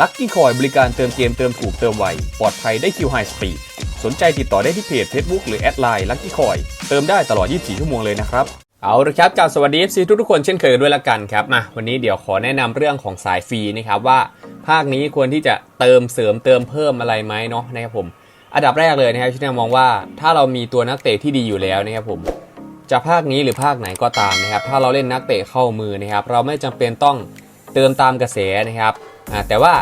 ลัคกี้คอยบริการเติมเกมเติมถูกเติมไว ปลอดภัยได้คิวไฮสปีดสนใจติดต่อได้ที่เพจ Facebook หรือแอดไลน์ลัคกี้คอยเติมได้ตลอด 24 ชั่วโมงเลยนะครับเอาละครับกล่าวสวัสดีทุกทุกคนเช่นเคยด้วยละกันครับมาวันนี้เดี๋ยวขอแนะนำเรื่องของสายฟรีนะครับว่าภาคนี้ควรที่จะเติมเสริมเติมเพิ่มอะไรไหมเนาะนะครับผม อันดับแรกเลยนะครับที่แนมองว่าถ้าเรามีตัวนักเตะที่ดีอยู่แล้วนะครับผมจะภาคนี้หรือภาคไหนก็ตามนะครับ ถ้าเราเล่นนักเตะเข้ามือนะครับ เราไม่จำเป็นต้องเติมตามกระแสนะครับ อ่าแต่ว่า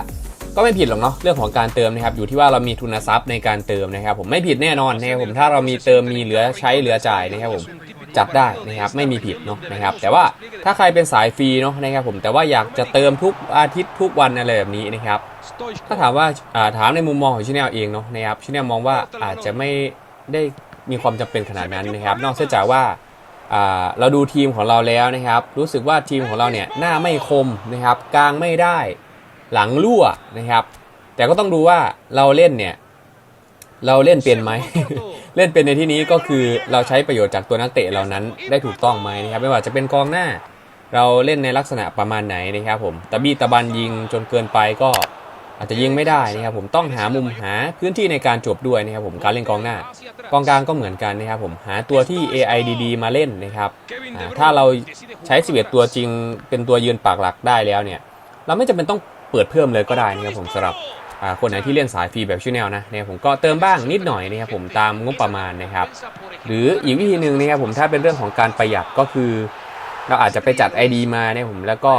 ก็ไม่ผิดหรอกเนาะเรื่องของการเติมนะครับอยู่ที่ว่าเรามีทุนทรัพย์ในการเติมนะครับ ผมไม่ผิดแน่นอนนะครับผมถ้าเรามีเติมมีเหลือใช้เหลือจ่ายนะครับผมจัดได้นะครับไม่มีผิดเนาะนะครับ แต่ว่าถ้าใครเป็นสายฟรีเนาะนะครับผมแต่ว่าอยากจะเติมทุกอาทิตย์ทุกวันอะไรแบบนี้นะครับถ้าถามว่าอ่าถามในมุมมองของชิแนลเองเนาะนะครับชิแนลมองว่าอาจจะไม่ได้มีความจำเป็นขนาดนั้นนะครับ นอกจากว่าอ่าเราดูทีมของเราแล้วนะครับ รู้สึกว่าทีมของเราเนี่ยหน้าไม่คมนะครับกลางไม่ได้ หลังรั่วนะครับ แต่ก็ต้องดูว่าเราเล่นเนี่ยเราเล่นเป็นไหม เล่นเป็นในที่นี้ก็คือเราใช้ประโยชน์จากตัวนักเตะเหล่านั้นได้ถูกต้องไหมนะครับ ไม่ว่าจะเป็นกองหน้า เราเล่นในลักษณะประมาณไหนนะครับผมตะบี้ตะบันยิงจนเกินไปก็อาจจะยิงไม่ได้นะครับผมต้องหามุมหาพื้นที่ในการจบด้วยนะครับผมการเล่นกองหน้ากองกลางก็เหมือนกันนะครับผมหาตัวที่ AI ดีๆมาเล่นนะครับถ้าเราใช้ 11 ตัวจริงเป็นตัวยืนปากหลักได้แล้วเนี่ย เราไม่จำเป็นต้อง เปิดเพิ่มเลยก็ได้นะครับผมสำหรับคนไหนที่เล่นสายฟรีแบบชื่อแนวนะเนะครับผมก็เติมบ้างนิดหน่อยนะครับผมตามงบประมาณนะครับ หรืออีกวิธีหนึ่งนะครับผมถ้าเป็นเรื่องของการประหยัดก็คือ เราอาจจะไปจัด ID มาเนี่ยผมแล้วก็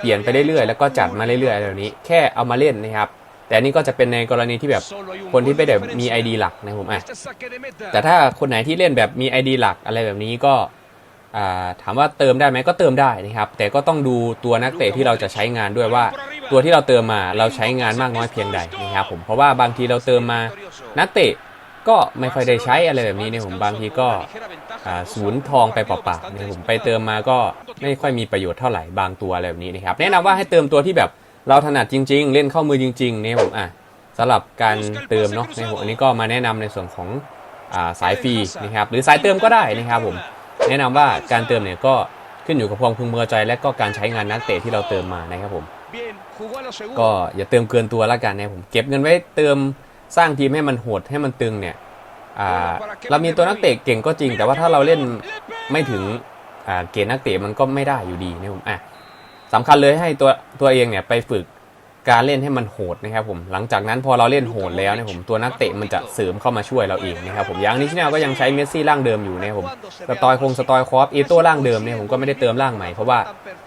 เปลี่ยนไปเรื่อยๆ แล้วก็จัดมาเรื่อยๆแบบนี้ แค่เอามาเล่นนะครับแต่นนี้ก็จะเป็นในกรณีที่แบบคนที่ไม่ได้มี ID หลักนะผมอะแต่ถ้าคนไหนที่เล่นแบบมี ID หลักอะไรแบบนี้ก็ถามว่าเติมได้ไหมก็เติมได้นะครับ แต่ก็ต้องดูตัวนักเตะที่เราจะใช้งานด้วยว่า ตัวที่เราเติมมาเราใช้งานมากน้อยเพียงใดนะครับผมเพราะว่าบางทีเราเติมมานักเตะก็ไม่ค่อยได้ใช้อะไรแบบนี้เนี่ยผมบางทีก็ศูนย์ทองไปเปล่าๆเนี่ยผมไปเติมมาก็ไม่ค่อยมีประโยชน์เท่าไหร่บางตัวอะไรแบบนี้นะครับแนะนำว่าให้เติมตัวที่แบบเราถนัดจริง ๆ เล่นเข้ามือจริงๆเนี่ยผมอะสำหรับการเติมเนาะในผมอันนี้ก็มาแนะนำในส่วนของอาสายฟรีนะครับหรือสายเติมก็ได้นะครับผมแนะนำว่าการเติมเนี่ยก็ขึ้นอยู่กับความพึงพอใจและก็การใช้งานนักเตะที่เราเติมมานะครับผม ก็อย่าเติมเกินตัวละกันนะผมเก็บเงินไว้เติมสร้างทีมให้มันโหดให้มันตึงเนี่ยเรามีตัวนักเตะเก่งก็จริง แต่ว่าถ้าเราเล่นไม่ถึงเกณฑ์นักเตะมันก็ไม่ได้อยู่ดีนะผมอะสำคัญเลยให้ตัวตัวเองเนี่ยไปฝึก การเล่นให้มันโหดนะครับผมหลังจากนั้นพอเราเล่นโหดแล้วเนี่ยผมตัวนักเตะมันจะเสริมเข้ามาช่วยเราเองนะครับผมอย่างนี้ที่แนวก็ยังใช้เมสซี่ร่างเดิมอยู่นะครับผมสตอยคงสตอยคอฟเอโต้ร่างเดิมเนี่ยผมก็ไม่ได้เติมร่างใหม่เพราะว่า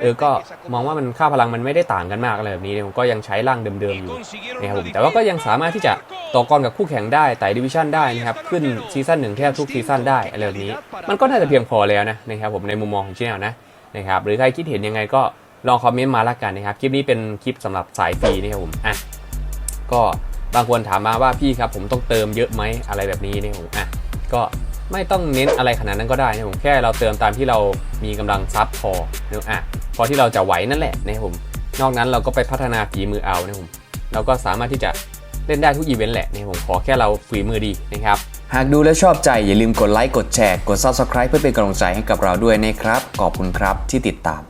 เออก็มองว่ามันค่าพลังมันไม่ได้ต่างกันมากอะไรแบบนี้เนี่ยผมก็ยังใช้ร่างเดิมๆอยู่นะครับผมแต่ว่าก็ยังสามารถที่จะต่อกรกับคู่แข่งได้ไต่ดิวิชั่นได้นะครับขึ้นซีซั่นหนึ่งแทบทุกซีซั่นได้อะไรแบบนี้ มันก็น่าจะเพียงพอแล้วนะนะครับผมในมุมมองของชแนลนะนะครับหรือใครคิดเห็นยังไงก็ ลองคอมเมนต์มาละกันนะครับ คลิปนี้เป็นคลิปสำหรับสายฟรีนะครับผมอะก็บางคนถามมาว่าพี่ครับผมต้องเติมเยอะไหมอะไรแบบนี้นะครับผมอะก็ไม่ต้องเน้นอะไรขนาดนั้นก็ได้นะผมแค่เราเติมตามที่เรามีกำลังซับพอนะครับอะพอที่เราจะไหวนั่นแหละนะผมนอกนั้นเราก็ไปพัฒนาฝีมือเอานะผมเราก็สามารถที่จะเล่นได้ทุกอีเวนต์แหละนี่ผมขอแค่เราฝีมือดีนะครับหากดูแล้วชอบใจอย่าลืมกดไลค์กดแชร์กด Subscribe เพื่อเป็นกำลังใจให้กับเราด้วยนะครับขอบคุณครับที่ติดตาม